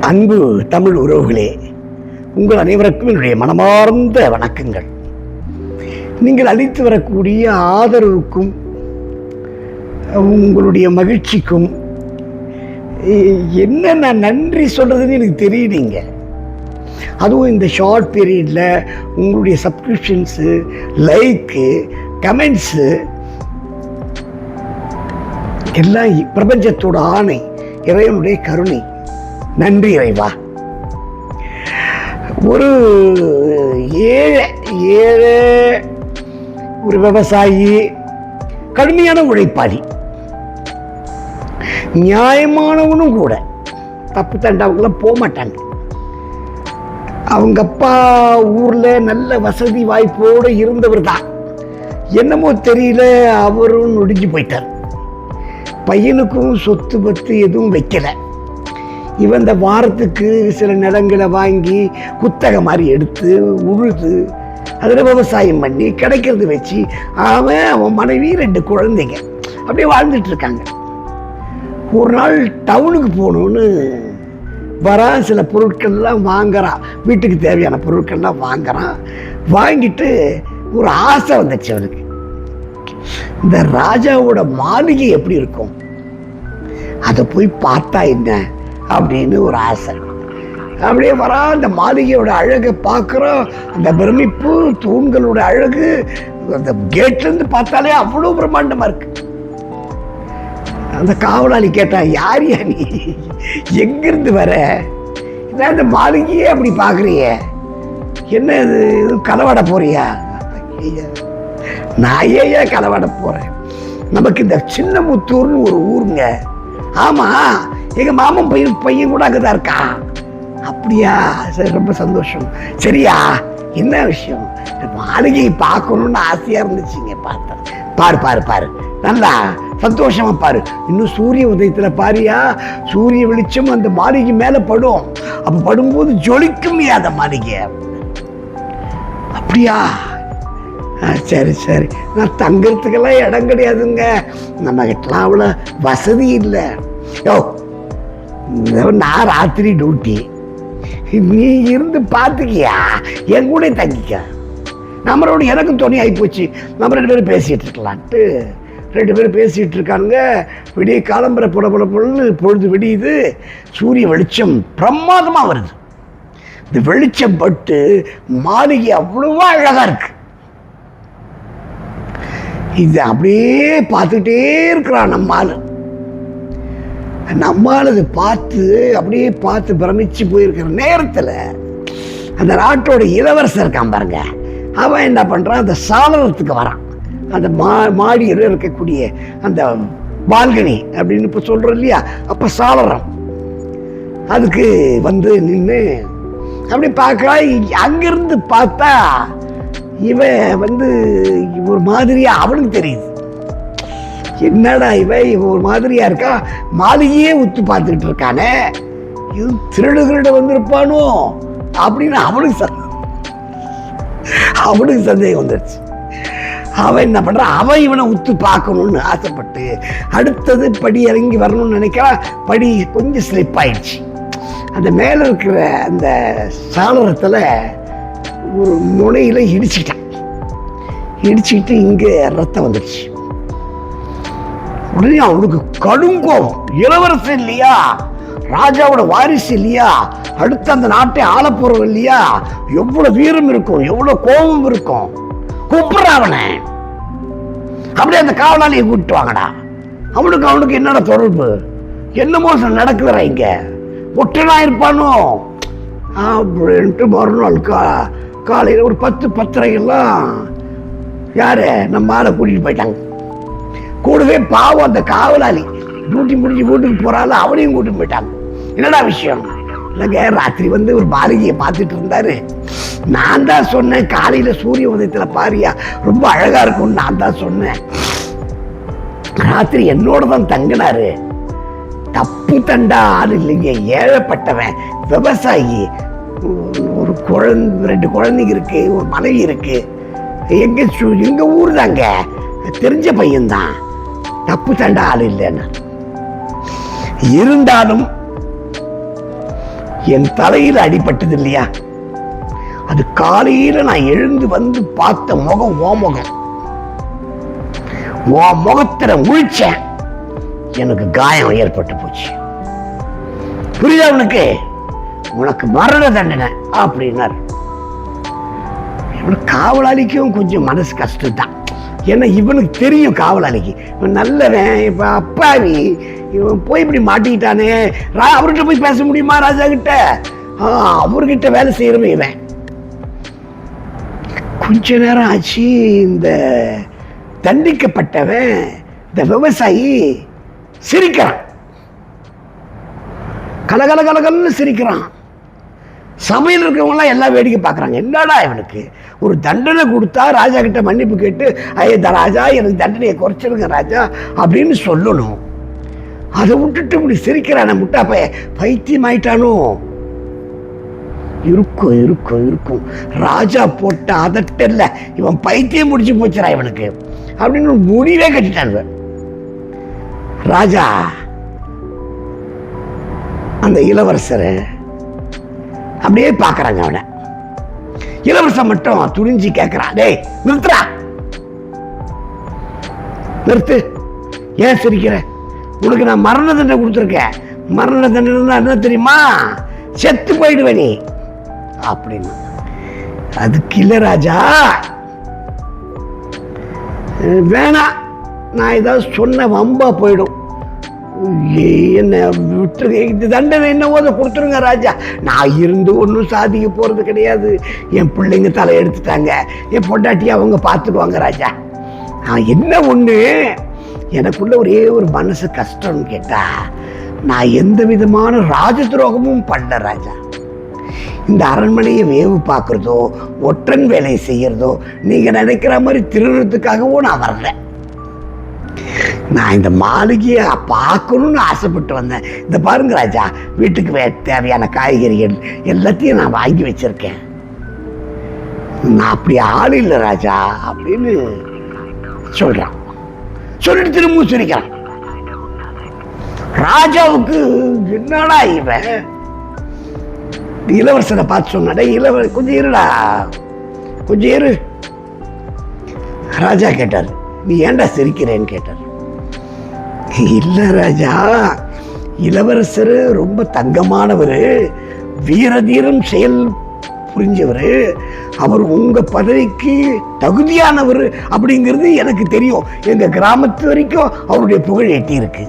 அன்பு தமிழ் உறவுகளே உங்கள் அனைவருக்கும் என்னுடைய மனமார்ந்த வணக்கங்கள். நீங்கள் அளித்து வரக்கூடிய ஆதரவுக்கும் உங்களுடைய மகிழ்ச்சிக்கும் என்ன நான் நன்றி சொல்கிறதுன்னு எனக்கு தெரியலீங்க அதுவும் இந்த ஷார்ட் பீரியடில் உங்களுடைய சப்ஸ்கிரிப்ஷன்ஸு லைக்கு கமெண்ட்ஸு எல்லாம் பிரபஞ்சத்தோட ஆணை இறைவனுடைய கருணை. நன்றி இறைவா. ஒரு ஏழை ஏழை ஒரு விவசாயி கடுமையான உழைப்பாளி. நியாயமானவனும் கூட தப்பு தண்டவங்களாம் போக மாட்டாங்க அவங்க அப்பா ஊர்ல நல்ல வசதி வாய்ப்போடு இருந்தவர் தான். என்னமோ தெரியல அவரும் நொடிஞ்சு போயிட்டார். பையனுக்கும் சொத்து பத்து எதுவும் வைக்கலை. இவன் இந்த வாரத்துக்கு சில நிலங்களை வாங்கி குத்தகை மாதிரி எடுத்து உழுது அதில் விவசாயம் பண்ணி கிடைக்கிறது வச்சு அவன் அவன் மனைவி ரெண்டு குழந்தைங்க. அப்படியே வாழ்ந்துட்டு இருக்காங்க. ஒரு நாள் டவுனுக்கு போகணுன்னு வரான் சில பொருட்கள்லாம் வாங்குறான். வீட்டுக்கு தேவையான பொருட்கள்லாம் வாங்குறான். வாங்கிட்டு ஒரு ஆசை வந்துச்சு அவனுக்கு. இந்த ராஜாவோட மாளிகை எப்படி இருக்கும்? அதை போய் பார்த்தா என்ன? அப்படின்னு ஒரு ஆசை. அப்படியே வரா அந்த மாளிகையோட அழகை பார்க்குறோம். அந்த பிரமிப்பு தூண்களோட அழகு அந்த கேட்லேருந்து பார்த்தாலே அவ்வளோ பிரம்மாண்டமாக இருக்கு. அந்த காவலாளி கேட்டான் யார் யா நீ? எங்கிருந்து வர? இதான் இந்த மாளிகையே அப்படி பார்க்குறிய. என்ன இது? எதுவும் களவாட போறியா? ஐயா, நான் ஏன் களவாட போகிறேன் நமக்கு இந்த சின்னமுத்தூர்னு ஒரு ஊருங்க. ஆமாம் எங்கள் மாமன் பையன் பையன் கூட அங்கே தான் இருக்கா? அப்படியா? சரி ரொம்ப சந்தோஷம். சரியா? என்ன விஷயம்? இந்த மாளிகையை பார்க்கணும்னு ஆசையாக இருந்துச்சுங்க பார்த்தேன். பாரு பாரு பாரு. நல்லா சந்தோஷமா பாரு. இன்னும் சூரிய உதயத்துல பாரியா? சூரிய வெளிச்சம் அந்த மாளிகை மேல படும். அப்ப படும்போது ஜொலிக்கும் அந்த மாளிகை? அப்படியா? ஆ, சரி சரி. நான் தங்கிறதுக்கெல்லாம் இடம் கிடையாதுங்க. நம்ம கிட்டலாம் அவ்வளோ வசதி இல்லை. யோ நான் ராத்திரி டியூட்டி நீ இருந்து பார்த்துக்கியா என் கூட தங்கிக்க. நம்மளோட எனக்கும் துணை ஆகிப்போச்சு நம்ம ரெண்டு பேரும் பேசிகிட்டு இருக்கலான்ட்டு ரெண்டு பேரும் பேசிகிட்டு இருக்கானுங்க. விடிய காலம்பரை புட புட பொழுது பொழுது விடியுது. சூரிய வெளிச்சம் பிரமாதமாக வருது. இந்த வெளிச்சம் பட்டு மாளிகை அவ்வளோவா அழகாக இருக்கு. இது அப்படியே பார்த்துக்கிட்டே இருக்கிறான் நம்மாலும் நம்மால் பார்த்து அப்படியே பார்த்து பிரமிச்சு போயிருக்கிற நேரத்தில் அந்த நாட்டோட இளவரசர் இருக்கான் பாருங்க. அவன் என்ன பண்ணுறான் அந்த சாளரத்துக்கு வரான். அந்த மா மாடியில் இருக்கக்கூடிய அந்த பால்கனி அப்படின்னு இப்போ சொல்கிறோம் இல்லையா? அப்போ சாளரம். அதுக்கு வந்து நின்று அப்படி பார்க்கலாம் அங்கிருந்து பார்த்தா இவன் வந்து ஒரு மாதிரியாக அவனுக்கு தெரியுது. என்னடா இவன் இவன் ஒரு மாதிரியா இருக்கா? மாளிகையே உத்து பார்த்துக்கிட்டு இருக்கானே. இது திருடு திருட வந்திருப்பானோ? அப்படின்னு அவனுக்கு சந்தேகம் அவனுக்கு சந்தேகம் வந்துடுச்சு அவன் என்ன பண்ணுறான் அவன் இவனை உத்து பார்க்கணும்னு ஆசைப்பட்டு அடுத்தது படி இறங்கி வரணும்னு நினைக்கிறான் படி கொஞ்சம் ஸ்லிப் ஆயிடுச்சு. அந்த மேலே இருக்கிற அந்த சாளரத்தில் ஒரு முனையில் இடிச்சுக்கிட்டான். இடிச்சுக்கிட்டு இங்கே ரத்தம் வந்துடுச்சு உடனே அவனுக்கு கடும் கோபம். இளவரசன் இல்லையா? ராஜாவோட வாரிசு இல்லையா? அடுத்து அந்த நாட்டை ஆள போறவன் இல்லையா? எவ்வளவு வீரம் இருக்கும் எவ்வளவு கோபம் இருக்கும். கூப்பிடுற அவனை. அப்படியே அந்த காவலாளியை கூப்பிட்டு வாங்கடா. அவனுக்கு அவனுக்கு என்னடா தொடர்பு? என்ன மோசம் நடக்குதுடா இங்க. ஒற்றனா இருப்பானோ? அப்படின்ட்டு மறுநாள் கா காலையில் ஒரு பத்து பத்தரைக்கெல்லாம் யாரு நம்ம ஆளை கூட்டிட்டு போயிட்டாங்க. கூடவே பாவம் அந்த காவலாளி. டியூட்டி முடிஞ்சு வீட்டுக்கு போறாள் அவனையும் கூட்டிட்டு போயிட்டாங்க. என்னடா விஷயம்? இல்லைங்க ராத்திரி வந்து ஒரு பாரதியை பார்த்துட்டு இருந்தாரு. நான் தான் சொன்னேன் காலையில சூரிய உதயத்துல பாரியா ரொம்ப அழகா இருக்கும்னு நான் தான் சொன்னேன். ராத்திரி என்னோட தான் தங்கினாரு. தப்பு தண்டா ஆள் இல்லைங்க ஏழப்பட்டவன். விவசாயி ஒரு- ஒரு குழந்தை ரெண்டு குழந்தைங்க இருக்கு ஒரு மனைவி இருக்கு. எங்க எங்க ஊர் தாங்க தெரிஞ்ச பையன்தான். தப்பு தண்டா ஆள் இல்லைன்னு. இருந்தாலும் என் தலையில் அடிபட்டது இல்லையா? அது காலையில நான் எழுந்து வந்து பார்த்த முகம் ஓ முகம். ஓ முகத்துல முழிச்சேன் எனக்கு காயம் ஏற்பட்டு போச்சு. புரியுதா உனக்கு? உனக்கு மரண தண்டனை அப்படின்னார். காவலாளிக்கும் கொஞ்சம் மனசு கஷ்டம் தான் ஏன்னா இவனுக்கு தெரியும் காவலாளிக்கு. இவன் நல்லவன் இப்ப அப்பாவி. இவன் போய் இப்படி மாட்டிக்கிட்டானே. ரா அவர்கிட்ட போய் பேச முடியுமா ராஜா கிட்ட? ஆ, அவர்கிட்ட வேலை செய்யறமே இவன். கொஞ்ச நேரம் ஆச்சு இந்த தண்டிக்கப்பட்டவன் இந்த விவசாயி சிரிக்கிறான். கலகல கலகலன்னு சிரிக்கிறான். சபையில் இருக்கிறவங்களாம் எல்லாம் வேடிக்கை பார்க்குறாங்க. என்னடா இவனுக்கு? ஒரு தண்டனை கொடுத்தா ராஜா கிட்ட மன்னிப்பு கேட்டு ஐயா த- ராஜா எனக்கு தண்டனையை குறைச்சிருங்க ராஜா அப்படின்னு சொல்லணும். அதை விட்டுட்டு இப்படி சிரிக்கிறான முட்டா பைய பைத்தியம் ஆயிட்டானோ? இருக்கும் இருக்கும் இருக்கும். ராஜா போட்ட அதட்டல்ல இவன் பைத்தியம் முடிச்சு போச்சுடா இவனுக்கு. அப்படின்னு ஒரு முடிவே கட்டிட்டான் ராஜா அந்த இளவரசரை அப்படியே பார்க்குறாங்க அவனை. இளவரசன் மட்டும் துணிஞ்சு கேட்குறான் டேய் நிறுத்துறா நிறுத்து. ஏன் சிரிக்கிற? உனக்கு நான் மரண தண்டனை கொடுத்துருக்கேன். மரண தண்டனை என்ன தெரியுமா? செத்து போயிடுவே நீ. அப்படின்னு. அதுக்கு கிளராஜா ராஜா. வேணாம். நான் ஏதாவது சொன்ன வம்பா போயிடும். என்ன விட்டுருங்க தண்டனை என்னவோ அதை கொடுத்துருங்க ராஜா. நான் இருந்து ஒன்றும் சாதிக்க போகிறது கிடையாது. என் பிள்ளைங்க தலை எடுத்துட்டாங்க. என் பொண்டாட்டி அவங்க பார்த்துக்குவாங்க ராஜா. நான் என்ன ஒன்று எனக்குள்ள ஒரே ஒரு மனசு கஷ்டம்னு கேட்டா நான் எந்த விதமான ராஜ துரோகமும் பண்ணல ராஜா. இந்த அரண்மனையை வேவு பார்க்குறதோ ஒற்றன் வேலையை செய்கிறதோ நீங்கள் நினைக்கிற மாதிரி திருடுறதுக்காகவும் நான் வரல. நான் இந்த மாளிகையை பார்க்கணும்னு ஆசைப்பட்டு வந்தேன். இந்த பாருங்க ராஜா வீட்டுக்கு வே- தேவையான காய்கறிகள் எல்லாத்தையும் நான் வாங்கி வச்சிருக்கேன். நான் அப்படி ஆள் இல்லை ராஜா அப்படின்னு சொல்றான். சொல்லிட்டு திரும்ப சிரிக்கிறான். ராஜாவுக்கு என்னடா இவன்? இளவரசனை பார்த்து சொன்னாடே இளவ கொஞ்சம் இருடா. கொஞ்சம் இரு. ராஜா கேட்டார் நீ ஏன்டா சிரிக்கிறேன்னு? கேட்டார். இல்லை ராஜா இளவரசர் ரொம்ப தங்கமானவர் வீரதீரம் செயல் புரிஞ்சவர். அவர் உங்கள் பதவிக்கு தகுதியானவர் அப்படிங்கிறது எனக்கு தெரியும். எங்கள் கிராமத்து வரைக்கும் அவருடைய புகழ் எட்டி இருக்கு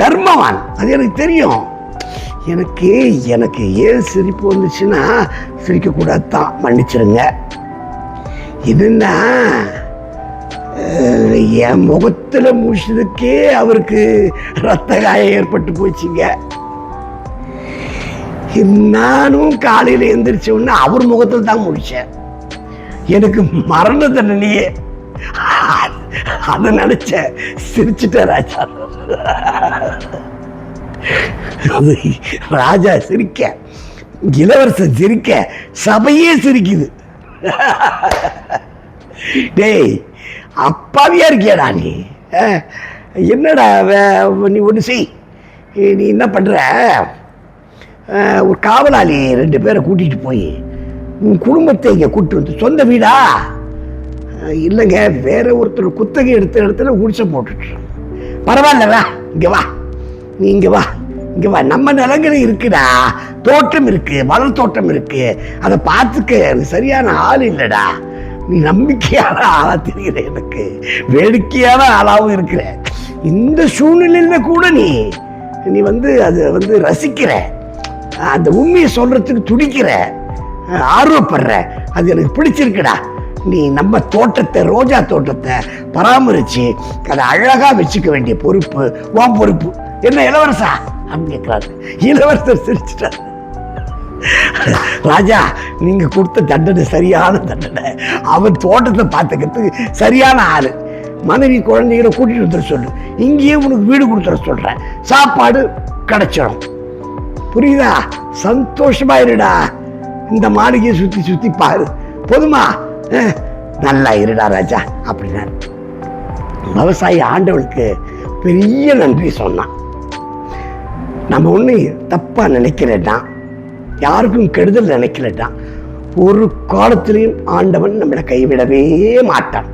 தர்மவான் அது எனக்கு தெரியும். எனக்கு எனக்கு ஏன் சிரிப்பு வந்துச்சுன்னா சிரிக்கக்கூடாது தான் மன்னிச்சிருங்க இதுன்னா என் முகத்துல முடிச்சதுக்கே அவருக்கு ரத்த காயம் ஏற்பட்டு போச்சுங்க. நானும் காலையில் எந்திரிச்ச உடனே அவர் முகத்தில் தான் முடிச்சேன் எனக்கு மரண தண்டனையே. அதை நினச்ச சிரிச்சிட்டேன் ராஜா. அது ராஜா சிரிக்க இளவரசன் சிரிக்க சபையே சிரிக்குது. டேய் அப்பாவியாக இருக்கியாடா நீ? என்னடா வே- நீ ஒன்று செய். நீ என்ன பண்ணுற ஒரு காவலாளி ரெண்டு பேரை கூட்டிகிட்டு போய் உன் குடும்பத்தை இங்கே கூப்பிட்டு வந்து சொந்த வீடா? இல்லைங்க வேற ஒருத்தர் குத்தகை எடுத்த இடத்துல குடிசை போட்டுட்டு பரவாயில்ல வா இங்கே வா. நீ இங்கே வா இங்கே வா. நம்ம நிலங்கள் இருக்குடா. தோட்டம் இருக்குது மலர் தோட்டம் இருக்குது அதை பார்த்துக்க அது சரியான ஆள் இல்லைடா. நீ நம்பிக்கையான ஆளாக தெரிகிற எனக்கு. வேடிக்கையான ஆளாகவும் இருக்கிற. இந்த சூழ்நிலையில கூட நீ நீ வந்து அதை வந்து ரசிக்கிற. அந்த உண்மையை சொல்கிறதுக்கு துடிக்கிற. ஆர்வப்படுற. அது எனக்கு பிடிச்சிருக்குடா. நீ நம்ம தோட்டத்தை ரோஜா தோட்டத்தை பராமரித்து அதை அழகாக வச்சுக்க வேண்டிய பொறுப்பு உன் பொறுப்பு. என்ன இளவரசா? அப்படின்னு கேட்குறாரு இளவரசர் சிரிச்சிட்டாரு. ராஜா நீங்க கொடுத்த தண்டனை சரியான தண்டனை. அவன் தோட்டத்தை பார்த்துக்கிறதுக்கு சரியான ஆள். மனைவி குழந்தைகளை கூட்டிட்டு வந்துட சொல்லு. இங்கேயே உனக்கு வீடு கொடுத்துட சொல்றேன். சாப்பாடு கிடைச்சிடும் புரியுதா? சந்தோஷமா இருடா. இந்த மாளிகையை சுத்தி சுத்தி பாரு. போதுமா? நல்லா இருடா ராஜா அப்படின்னா விவசாயி ஆண்டவனுக்கு பெரிய நன்றி சொன்னான். நம்ம ஒன்று தப்பாக நினைக்கிறேன்னா யாருக்கும் கெடுதல் நினைக்கலட்டா ஒரு காலத்திலையும் ஆண்டவன் நம்மளை கைவிடவே மாட்டான்.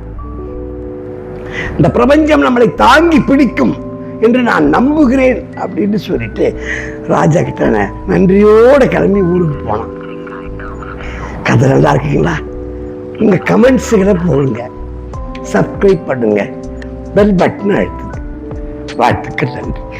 இந்த பிரபஞ்சம் நம்மளை தாங்கி பிடிக்கும் என்று நான் நம்புகிறேன் அப்படின்னு சொல்லிட்டு ராஜா கிட்ட நன்றியோட கிளம்பி ஊருக்கு போனான். கதை நல்லா இருக்குங்களா? உங்க கமெண்ட்ஸுகளை போடுங்க. சப்ஸ்கிரைப் பண்ணுங்க. பெல் பட்டன் அழுத்துங்க. வாழ்த்துக்கள் நன்றி.